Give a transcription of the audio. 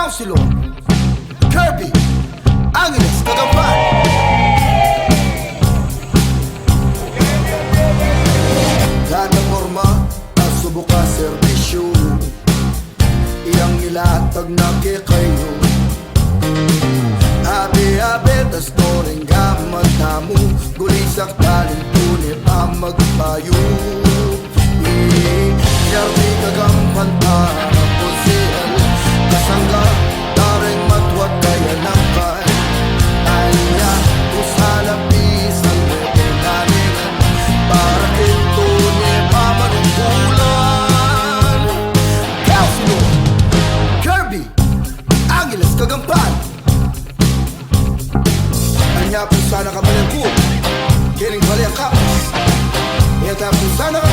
Councilor Kirby Angeles Kagapan Lahat ng norma at subuka serbisyo Iyang ilatag na kayo. Abi-abi tas noring gamat tamu Gulisak taling Angeles Kagampan Anya po sana ka malangko Kiring bali ang kapas. Iya tayo po sana ka